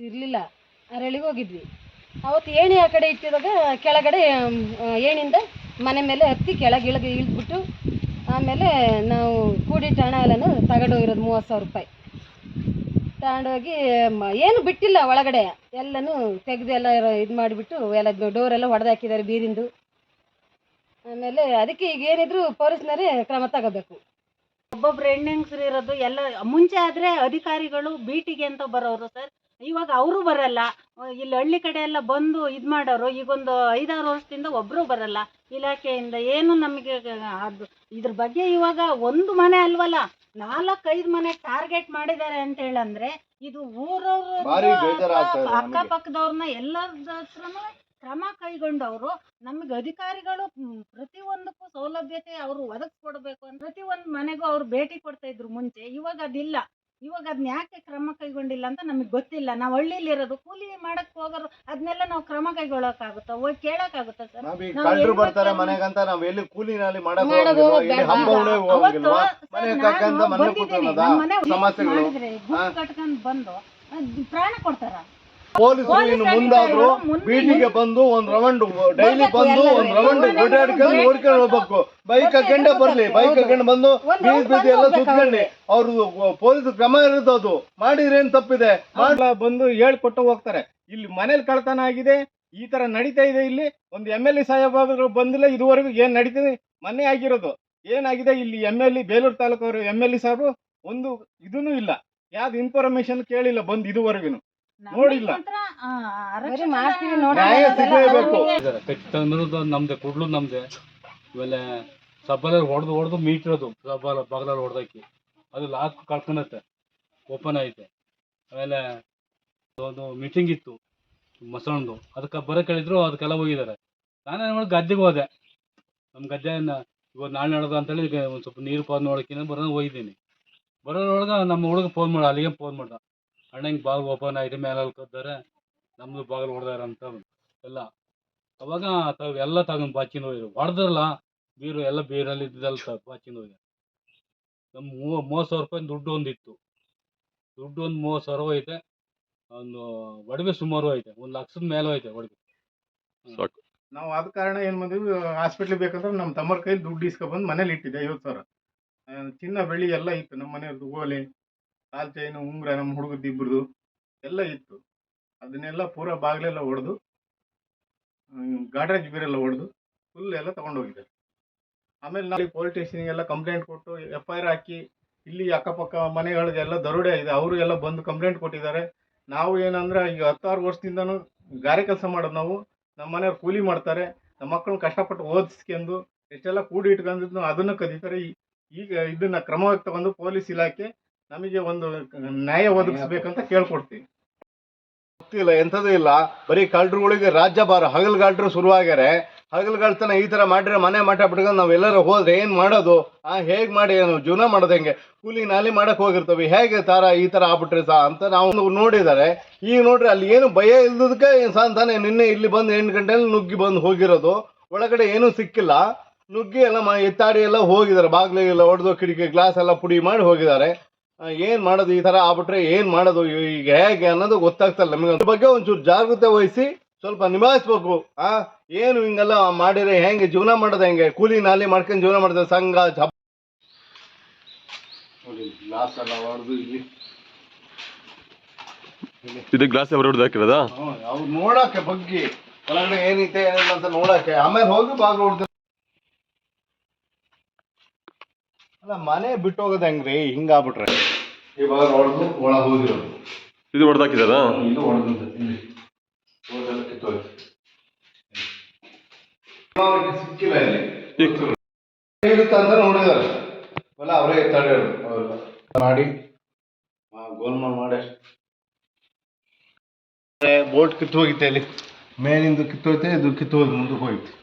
ಇರ್ಲಿಲ್ಲ. ಅರಳಿಗೆ ಹೋಗಿದ್ವಿ. ಅವತ್ತು ಏಣಿ ಆ ಕಡೆ ಇಟ್ಟಿರುವಾಗ ಕೆಳಗಡೆ ಏಣಿಂದ ಮನೆ ಮೇಲೆ ಹತ್ತಿ ಕೆಳಗಿಳಗೆ ಇಳಿದ್ಬಿಟ್ಟು ಆಮೇಲೆ ನಾವು ಕೂಡಿಟ್ಟ ಹಣ ಎಲ್ಲನೂ ತಗೊಂಡೋಗಿರೋದು ಮೂವತ್ತು ಸಾವಿರ ರೂಪಾಯಿ. ತಗೊಂಡೋಗಿ ಏನು ಬಿಟ್ಟಿಲ್ಲ ಒಳಗಡೆ. ಎಲ್ಲನೂ ತೆಗೆದು ಎಲ್ಲ ಇದು ಮಾಡಿಬಿಟ್ಟು, ಎಲ್ಲ ಡೋರ್ ಡೋರೆಲ್ಲ ಹೊಡೆದಾಕಿದ್ದಾರೆ ಬೀರಿಂದು ಆಮೇಲೆ ಅದಕ್ಕೆ ಈಗ ಏನಿದ್ರು ಪೊಲೀಸ್ನವರೇ ಕ್ರಮ ತಗೋಬೇಕು. ಒಬ್ಬೊಬ್ರು ಹೆಣ್ಣೆಂಗ್ಸ್ರು ಇರೋದು ಎಲ್ಲ, ಮುಂಚೆ ಆದ್ರೆ ಅಧಿಕಾರಿಗಳು ಬೀಟಿಗೆ ಅಂತ ಬರೋರು ಸರ್. ಇವಾಗ ಅವರು ಬರಲ್ಲ. ಇಲ್ಲಿ ಹಳ್ಳಿ ಕಡೆ ಎಲ್ಲ ಬಂದು ಇದು ಮಾಡೋರು ಈಗೊಂದು ಐದಾರು ವರ್ಷದಿಂದ ಒಬ್ಬರು ಬರಲ್ಲ. ಇಲಾಖೆಯಿಂದ ಏನು ನಮಗೆ ಅದು ಇದ್ರ ಬಗ್ಗೆ ಇವಾಗ ಒಂದು ಮನೆ ಅಲ್ವಲ್ಲ ನಾಲ್ಕೈದು ಮನೆ ಟಾರ್ಗೆಟ್ ಮಾಡಿದ್ದಾರೆ ಅಂತ ಹೇಳಂದ್ರೆ ಇದು ಊರವರು. ಅಕ್ಕಪಕ್ಕದವ್ರನ್ನ ಎಲ್ಲರ ಹತ್ರನೂ ಕ್ರಮ ಕೈಗೊಂಡವರು ನಮಗೆ ಅಧಿಕಾರಿಗಳು ಪ್ರತಿಯೊಂದಕ್ಕೂ ಸೌಲಭ್ಯತೆ ಅವರು ಒದಗಿಸ್ಕೊಡ್ಬೇಕು ಅಂತ ಪ್ರತಿಯೊಂದು ಮನೆಗೂ ಅವ್ರು ಭೇಟಿ ಕೊಡ್ತಾ ಇದ್ರು ಮುಂಚೆ. ಇವಾಗ ಅದಿಲ್ಲ. ಇವಾಗ ಅದನ್ನ ಯಾಕೆ ಕ್ರಮ ಕೈಗೊಂಡಿಲ್ಲ ಅಂತ ನಮಗೆ ಗೊತ್ತಿಲ್ಲ. ನಾವು ಹಳ್ಳಿಲಿ ಇರೋದು ಕೂಲಿ ಮಾಡಕ್ ಹೋಗೋರು ಅದನ್ನೆಲ್ಲ ನಾವು ಕ್ರಮ ಕೈಗೊಳ್ಳಕ್ಕಾಗುತ್ತಾ ಹೋಗಿ ಕೇಳಕ್ಕಾಗುತ್ತಾ ಸರ್? ಕಳ್ಳರು ಬರ್ತಾರೆ ಮನೆಗಂತ ನಾವ್ ಎಲ್ಲಿ ಕೂಲಿನಲ್ಲಿ ಮಾಡಕ್. ಹಬ್ಬ ಹೋಗಂಗಿಲ್ವಾ ಮನೆ ಸರ್ ಮನೆ ಕೂತ್ಕೊಳ್ಳೋದಾ? ಸಮಸ್ಯೆಗಳು. ಕಟ್ಕೊಂಡ್ ಬಂದು ಅದ್ ಪ್ರಾಣ ಕೊಡ್ತಾರ? ಪೊಲೀಸರು ಇನ್ನು ಮುಂದಾದ್ರು ಬೀಟಿಗೆ ಬಂದು ಒಂದ್ ರೌಂಡ್ ಡೈಲಿ ಬಂದು. ಒಂದ್ ರೌಂಡ್ ಓಡಾಡ್ಕೊಂಡು ನೋಡ್ಕೊಂಡು ಹೋಗ್ಬೇಕು. ಬೈಕ್ ಹಾಕೊಂಡೆ ಬರ್ಲಿ ಬೈಕ್. ಹಾಕೊಂಡು ಬಂದು ಬೀದಿ ಬೀದಿ ಎಲ್ಲ ಸುತ್ಕೊಂಡಿ. ಅವ್ರದ್ದು ಪೊಲೀಸ್ ಕ್ರಮ ಇರುತ್ತೆ ಅದು. ಮಾಡಿದ್ರೆ ಏನ್ ತಪ್ಪಿದೆ? ಬಂದು ಹೇಳ್ಕೊಟ್ಟು ಹೋಗ್ತಾರೆ. ಇಲ್ಲಿ ಮನೇಲಿ ಕಳ್ತನ ಆಗಿದೆ ಈ ತರ ನಡೀತಾ ಇದೆ ಇಲ್ಲಿ. ಒಂದು ಎಂ ಎಲ್ ಎ ಸಾಹೇಬರು ಬಂದಿಲ್ಲ ಇದುವರೆಗೂ ಏನ್ ನಡೀತಿದೆ? ಮನೆ ಆಗಿರೋದು. ಏನಾಗಿದೆ? ಇಲ್ಲಿ M L A Belur taluk M L A ಸಾಹೇಬರು ಒಂದು ಇದೂ ಇಲ್ಲ. ಯಾವ್ದು ಇನ್ಫಾರ್ಮೇಶನ್ ಕೇಳಿಲ್ಲ ಬಂದು ಇದುವರೆಗೂ ನೋಡಿಲ್ಲ. ಬರೀ ನ್ಯಾಯ ಸಿಗ್ಲೇಬೇಕು. ನಮ್ದೆ ಕುಡ್ಲು ನಮ್ದೆ. ಆಮೇಲೆ ಸಬ್ಬಲ್ ಹೊಡೆದು ಹೊಡೆದು ಮೀಟ್ರದು ಸಬ್ಬಲ್ ಬಗಲಲ್ಲಿ ಹೊಡೆದಾಕಿ ಅದು ಲಾಕ್ ಕಳ್ಕೊಂಡತ್ತೆ ಓಪನ್ ಐತೆ. ಆಮೇಲೆ ಒಂದು ಮೀಟಿಂಗ್ ಇತ್ತು ಮಸಣದು ಅದಕ್ಕೆ ಬರೋ ಕೇಳಿದ್ರು ಅದಕ್ಕೆಲ್ಲ ಹೋಗಿದ್ದಾರೆ. ನಾನೇನು ಮಾಡಿ ಗದ್ದೆಗೆ ಹೋದೆ. ನಮ್ಮ ಗದ್ದೆ ಇವತ್ತು ನಾಳೆ ನಡೆದು ಅಂತೇಳಿ ಈಗ ಒಂದು ಸ್ವಲ್ಪ ನೀರು ಪಾದ ನೋಡೋಕ್ಕಿಂತ ಬರೋದು ಹೋಗಿದ್ದೀನಿ. ಬರೋದ್ರೊಳಗೆ ನಮ್ಮ ಹುಡುಗ ಫೋನ್ ಮಾಡ ಅಲ್ಲಿಗೆ ಫೋನ್ ಮಾಡ್ದ. ಅಣ್ಣ ಹಿಂಗೆ ಬಾಗಿಲು ಓಪನ್ ಆಗಿದೆ ಮೇಲೆ ಕದ್ದಾರೆ ನಮ್ಮದು ಬಾಗಿಲು ಹೊಡೆದಾರ ಅಂತ ಎಲ್ಲ. ಅವಾಗ ತಾವು ಎಲ್ಲ ತಗೊಂಡು ಬಾಚಿನ ಹೋಗಿದ್ರು ಹೊಡೆದ್ರಲ್ಲ ಬೀರು ಎಲ್ಲ ಬೀರಲ್ಲಿ ಇದ್ದಲ್ಲ ತ- ಬಾಚಿನ ಹೋಗಿ ನಮ್ಮ ಮೂವ ಮೂವತ್ತು ಸಾವಿರ ರೂಪಾಯಿ ದುಡ್ಡು ಒಂದಿತ್ತು. ದುಡ್ಡು ಒಂದು ಮೂವತ್ತು ಸಾವಿರ ಐತೆ ಒಂದು ಒಡವೆ ಸುಮಾರು ಐತೆ ಒಂದು ಲಕ್ಷದ ಮೇಲೆ ಐತೆ ಒಡವೆ. ನಾವು ಆದ ಕಾರಣ ಏನು ಮಾಡಿದ್ವಿ ಹಾಸ್ಪಿಟ್ಲ್ ಬೇಕಂದ್ರೆ ನಮ್ಮ ತಮ್ಮರ ಕೈಲಿ ದುಡ್ಡು ಇಸ್ಕೊಬಂದು ಮನೇಲಿ ಇಟ್ಟಿದ್ದೆ ಐವತ್ತು ಸಾವಿರ. ಚಿನ್ನ ಬೆಳ್ಳಿ ಎಲ್ಲ ಇತ್ತು ನಮ್ಮ ಮನೆಯವ್ರದ್ದು ಓಲೆ. ಕಾಲ್ ಚೈನು ಉಂಗುರ ನಮ್ಮ ಹುಡುಗದ್ದು ಇಬ್ಬರದು ಎಲ್ಲ ಇತ್ತು. ಅದನ್ನೆಲ್ಲ ಪೂರ ಬಾಗಿಲೆಲ್ಲ ಹೊಡೆದು ಗಾಡ್ರೇಜ್ ಬೀರೆಲ್ಲ ಹೊಡೆದು ಫುಲ್ ಎಲ್ಲ ತಗೊಂಡೋಗಿದ್ದಾರೆ. ಆಮೇಲೆ ನಾವು ಪೊಲೀಸ್ ಸ್ಟೇಷನ್ಗೆಲ್ಲ ಕಂಪ್ಲೇಂಟ್ ಕೊಟ್ಟು ಎಫ್ ಐ ಆರ್ ಹಾಕಿ, ಇಲ್ಲಿ ಅಕ್ಕಪಕ್ಕ ಮನೆಗಳಿಗೆಲ್ಲ ದರೋಡೆ ಇದೆ, ಅವರು ಎಲ್ಲ ಬಂದು ಕಂಪ್ಲೇಂಟ್ ಕೊಟ್ಟಿದ್ದಾರೆ. ನಾವು ಏನಂದ್ರೆ ಈಗ ಹತ್ತಾರು ವರ್ಷದಿಂದನೂ ಗಾರೆ ಕೆಲಸ ಮಾಡೋದು ನಾವು, ನಮ್ಮ ಮನೆಯವ್ರು ಕೂಲಿ ಮಾಡ್ತಾರೆ, ನಮ್ಮ ಮಕ್ಕಳನ್ನ ಕಷ್ಟಪಟ್ಟು ಓದಿಸ್ಕೊಂಡು ಎಷ್ಟೆಲ್ಲ ಕೂಡಿ ಇಟ್ಕೊಂಡಿದ್ದು ಅದನ್ನು ಕದೀತಾರೆ. ಈಗ ಇದನ್ನ ಕ್ರಮವಾಗಿ ತಗೊಂಡು ಪೊಲೀಸ್ ಇಲಾಖೆ ನಮಗೆ ಒಂದು ನ್ಯಾಯ ಒದಗಿಸ್ಬೇಕಂತ ಕೇಳ್ಕೊಡ್ತೀವಿ ಗೊತ್ತಿಲ್ಲ ಎಂಥದೂ ಇಲ್ಲ. ಬರೀ ಕಳ್ಳರುಗಳಿಗೆ ರಾಜ್ಯಭಾರ ಹಗಲ್ಗಾಲ್ರು ಶುರುವಾಗ್ಯಾರೆ. ಹಗಲ್ಗಳ್ತನ ಈ ತರ ಮಾಡಿದ್ರೆ ಮನೆ ಮಠ ಬಿಟ್ಕೊಂಡು ನಾವೆಲ್ಲರೂ ಹೋದ್ರೆ ಏನು ಮಾಡೋದು? ಆ ಹೇಗ್ ಮಾಡಿ ನಾವು ಜೀವನ ಮಾಡೋದು ಕೂಲಿ ನಾಲಿ ಮಾಡಕ್ಕೆ ಹೋಗಿರ್ತವೆ. ಹೇಗೆ ತಾರ ಈ ತರ ಆಗ್ಬಿಟ್ರೆ ಸಾ ಅಂತ ನಾವು ನೋಡಿದ್ದಾರೆ ಈಗ ನೋಡ್ರಿ, ಅಲ್ಲಿ ಏನು ಭಯ ಇಲ್ದದಕ್ಕೆ ಸಂತಾನೆ ನಿನ್ನೆ ಇಲ್ಲಿ ಬಂದು ಎಂಟು ಗಂಟೆಲಿ ನುಗ್ಗಿ ಬಂದು ಹೋಗಿರೋದು. ಒಳಗಡೆ ಏನೂ ಸಿಕ್ಕಿಲ್ಲ. ನುಗ್ಗಿ ಎಲ್ಲ ಎತ್ತಾಡಿ ಎಲ್ಲ ಹೋಗಿದ್ದಾರೆ ಬಾಗಿಲಿಗೆಲ್ಲ ಹೊಡೆದು ಕಿಟಕಿ, ಗ್ಲಾಸ್ ಎಲ್ಲ ಪುಡಿ ಮಾಡಿ ಹೋಗಿದ್ದಾರೆ ಏನ್ ಮಾಡೋದು ಈ ತರ ಆಗ್ಬಿಟ್ರೆ ಏನ್ ಮಾಡೋದು ಈಗ ಹೇಗೆ ಅನ್ನೋದು ಗೊತ್ತಾಗ್ತಲ್ಲ ನಮಗೆ. ಅದ್ರ ಬಗ್ಗೆ ಒಂಚೂರು ಜಾಗೃತೆ ವಹಿಸಿ ಸ್ವಲ್ಪ ನಿಭಾಯಿಸ್ಬೇಕು. ಆ ಏನು ಹಿಂಗೆಲ್ಲ ಮಾಡಿದ್ರೆ ಹೆಂಗೆ ಜೀವನ ಮಾಡೋದು ಹೆಂಗೆ? ಕೂಲಿ ನಾಲಿ ಮಾಡ್ಕೊಂಡು ಜೀವನ ಮಾಡಿದ್ರೆ ಸಂಘ ಜಪ್ ನೋಡಿ ಗ್ಲಾಸ್ ಎಲ್ಲ ಹೊಡೆದು ಇಲ್ಲಿ. ಇದು ಗ್ಲಾಸ್ ಹೊರಡ್ದು ಹಾಕಿರೋದಾ? ಅವ್ರು ನೋಡಕ್ಕೆ ಬಗ್ಗೆ. ಒಳಗಡೆ ಏನೈತೆ ಏನಿಲ್ಲ ಅಂತ ನೋಡಕ್ಕೆ. ಆಮೇಲೆ ಹೋಗಿ ಬಾಗಿಲು ಹೊಡ್ದು ಅಲ್ಲ ಮನೆ ಬಿಟ್ಟು ಹೋಗೋದು ಹೆಂಗ್ರಿ? ಹಿಂಗಾಗ್ಬಿಟ್ರೆ. ಇವಾಗ ಹೊಡೆದು ಒಳ ಹೋಗಿರೋದು. ಇದು ಹೊಡೆದಾಕಿದಾರ? ಇದು ಕಿತ್ತೋಯ್ತು. ಸಿಕ್ಕಿಲ್ಲ ಇಲ್ಲಿ. ಇರುತ್ತೆ ಅಂತ ನೋಡಿದಾರೆ. ಅಲ್ಲ ಅವರೇ ತಡೆ ಮಾಡಿ. ಆ, ಗೋಲ್ಮಾಲ್ ಮಾಡಿ. ಬೋಟ್ ಕಿತ್ತು ಹೋಗಿತ್ತೆ ಅಲ್ಲಿ ಮೇಲಿಂದ ಕಿತ್ತೋಯ್ತೆ ಇದು ಕಿತ್ತು ಹೋಗಿ ಮುಂದಕ್ಕೆ ಹೋಯ್ತು.